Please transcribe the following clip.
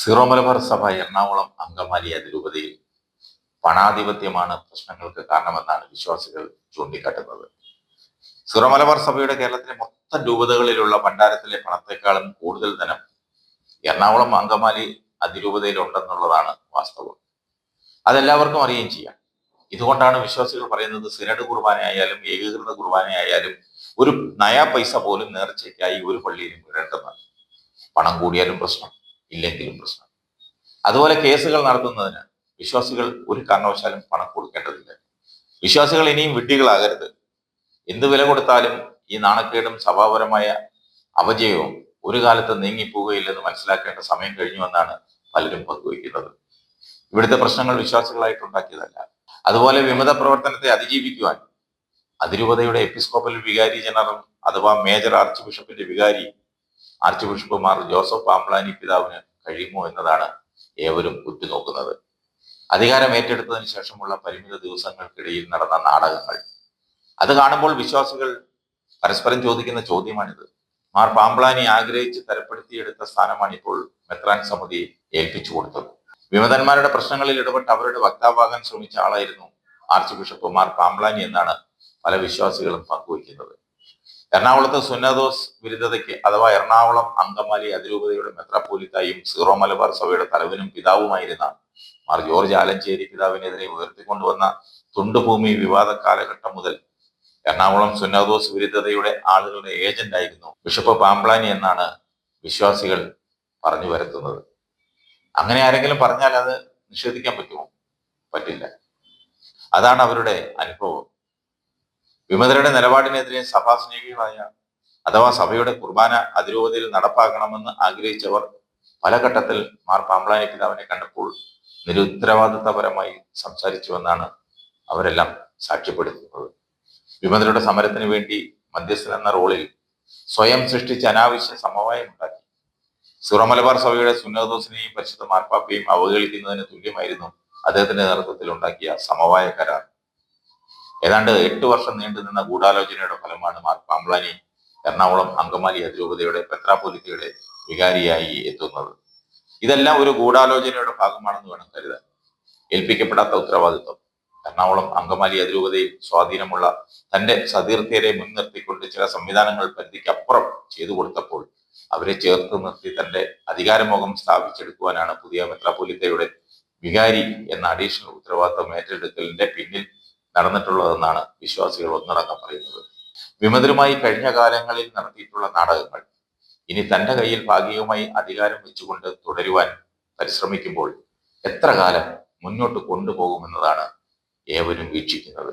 Zero Malabar സഭ എറണാകുളം അങ്കമാലി അതിരൂപതയിൽ പണാധിപത്യമാണ് പ്രശ്നങ്ങൾക്ക് കാരണമെന്നാണ് വിശ്വാസികൾ ചൂണ്ടിക്കാട്ടുന്നത്. സീറോ മലബാർ സഭയുടെ കേരളത്തിലെ മൊത്തം രൂപതകളിലുള്ള ഭണ്ഡാരത്തിലെ പണത്തെക്കാളും കൂടുതൽ ധനം എറണാകുളം അങ്കമാലി അതിരൂപതയിൽ ഉണ്ടെന്നുള്ളതാണ് വാസ്തവം. അതെല്ലാവർക്കും അറിയുകയും ചെയ്യാം. ഇതുകൊണ്ടാണ് വിശ്വാസികൾ പറയുന്നത് സിനഡ് കുർബാനയായാലും ഏകീകൃത കുർബാനയായാലും ഒരു നയാ പൈസ പോലും നേർച്ചയ്ക്കായി ഒരു പള്ളിയിലും ഇടേണ്ടെന്ന് പണം കൂടിയാലും പ്രശ്നം. ഇല്ലെങ്കിലും പ്രശ്നം. അതുപോലെ കേസുകൾ നടത്തുന്നതിന് വിശ്വാസികൾ ഒരു കാരണവശാലും പണം കൊടുക്കേണ്ടതില്ല. വിശ്വാസികൾ ഇനിയും വിഡ്ഢികളാകരുത്. എന്ത് വില കൊടുത്താലും ഈ നാണക്കേടും സഭാപരമായ അപജയവും ഒരു കാലത്ത് നീങ്ങിപ്പോവുകയില്ലെന്ന് മനസ്സിലാക്കേണ്ട സമയം കഴിഞ്ഞുവെന്നാണ് പലരും പങ്കുവയ്ക്കുന്നത്. ഇവിടുത്തെ പ്രശ്നങ്ങൾ വിശ്വാസികളായിട്ടുണ്ടാക്കിയതല്ല അതുപോലെ വിമത പ്രവർത്തനത്തെ അതിജീവിക്കുവാൻ അതിരൂപതയുടെ എപ്പിസ്കോപ്പൽ വികാരി ജനറൽ അഥവാ മേജർ ആർച്ച് ബിഷപ്പിന്റെ വികാരി archbishop Mar Joseph Pamplany പിതാവിന് കഴിയുമോ എന്നതാണ് ഏവരും ഉറ്റുനോക്കുന്നത്. അധികാരം ഏറ്റെടുത്തതിന് ശേഷമുള്ള പരിമിത ദിവസങ്ങൾക്കിടയിൽ നടന്ന നാടകങ്ങൾ. അത് കാണുമ്പോൾ വിശ്വാസികൾ പരസ്പരം ചോദിക്കുന്ന ചോദ്യമാണിത്. മാർ പാംപ്ലാനി ആഗ്രഹിച്ച് തരപ്പെടുത്തിയെടുത്ത സ്ഥാനമാണ് ഇപ്പോൾ മെത്രാൻ സമിതി ഏൽപ്പിച്ചു കൊടുത്തത്. വിമതന്മാരുടെ പ്രശ്നങ്ങളിൽ ഇടപെട്ട് അവരുടെ വക്താവാകാൻ ശ്രമിച്ച ആളായിരുന്നു ആർച്ച് ബിഷപ്പ് മാർ പാംപ്ലാനി എന്നാണ് പല വിശ്വാസികളും പങ്കുവയ്ക്കുന്നത്. എറണാകുളത്ത് സുന്നദോസ് വിരുദ്ധതയ്ക്ക് അഥവാ എറണാകുളം അങ്കമാലി അതിരൂപതയുടെ മെത്രാപ്പോലിത്തായും സീറോ മലബാർ സഭയുടെ തലവനും പിതാവുമായിരുന്ന മാർ ജോർജ് ആലഞ്ചേരി പിതാവിനെതിരെ ഉയർത്തിക്കൊണ്ടുവന്ന തുണ്ടുഭൂമി വിവാദ കാലഘട്ടം മുതൽ എറണാകുളം സുന്നദോസ് വിരുദ്ധതയുടെ ആളുകളുടെ ഏജന്റ് ആയിരുന്നു ബിഷപ്പ് പാംപ്ലാനി എന്നാണ് വിശ്വാസികൾ പറഞ്ഞു വരുത്തുന്നത്. അങ്ങനെ ആരെങ്കിലും പറഞ്ഞാൽ അത് നിഷേധിക്കാൻ പറ്റുമോ? പറ്റില്ല. അതാണ് അവരുടെ അനുഭവം. വിമതരുടെ നിലപാടിനെതിരെ സഭാസ്നേഹികളായ അഥവാ സഭയുടെ കുർബാന അതിരൂപതയിൽ നടപ്പാക്കണമെന്ന് ആഗ്രഹിച്ചവർ പല ഘട്ടത്തിൽ മാർ പാമ്പ്ലാനി പിതാവിനെ കണ്ടപ്പോൾ നിരുത്തരവാദിത്തപരമായി സംസാരിച്ചുവെന്നാണ് അവരെല്ലാം സാക്ഷ്യപ്പെടുത്തുന്നത് വിമതരുടെ സമരത്തിന് വേണ്ടി മധ്യസ്ഥൻ എന്ന റോളിൽ സ്വയം സൃഷ്ടിച്ച അനാവശ്യ സമവായം ഉണ്ടാക്കി സുറമലബാർ സഭയുടെ സുന്നതോസിനെയും പരിശുദ്ധ മാർപ്പാപ്പയും അവഹേളിക്കുന്നതിന് തുല്യമായിരുന്നു അദ്ദേഹത്തിന്റെ നേതൃത്വത്തിൽ ഉണ്ടാക്കിയ സമവായ കരാർ. ഏതാണ്ട് എട്ട് വർഷം നീണ്ടു നിന്ന ഗൂഢാലോചനയുടെ ഫലമാണ് മാർ പാമ്പ്ലാനി എറണാകുളം അങ്കമാലി അതിരൂപതയുടെ പെത്രാപൊലിത്തയുടെ വികാരിയായി എത്തുന്നത്. ഇതെല്ലാം ഒരു ഗൂഢാലോചനയുടെ ഭാഗമാണെന്ന് വേണം കരുതാൻ. ഏൽപ്പിക്കപ്പെടാത്ത ഉത്തരവാദിത്വം. എറണാകുളം അങ്കമാലി അതിരൂപതയിൽ സ്വാധീനമുള്ള തന്റെ സതീർത്ഥ്യരെ മുൻനിർത്തിക്കൊണ്ട് ചില സംവിധാനങ്ങൾ പരിധിക്കപ്പുറം ചെയ്തു കൊടുത്തപ്പോൾ അവരെ ചേർത്ത് നിർത്തി തന്റെ അധികാരമോഹം സ്ഥാപിച്ചെടുക്കുവാനാണ് പുതിയ മെത്രാപൊലിത്തയുടെ വികാരി എന്ന അഡീഷണൽ ഉത്തരവാദിത്വം ഏറ്റെടുക്കലിന്റെ പിന്നിൽ നടന്നിട്ടുള്ളതെന്നാണ് വിശ്വാസികൾ ഒന്നടങ്കം പറയുന്നത്. വിമതരുമായി കഴിഞ്ഞ കാലങ്ങളിൽ നടത്തിയിട്ടുള്ള നാടകങ്ങൾ ഇനി തന്റെ കയ്യിൽ ഭാഗികമായി അധികാരം വെച്ചുകൊണ്ട് തുടരുവാൻ പരിശ്രമിക്കുമ്പോൾ എത്ര കാലം മുന്നോട്ട് കൊണ്ടുപോകുമെന്നതാണ് ഏവരും വീക്ഷിക്കുന്നത്.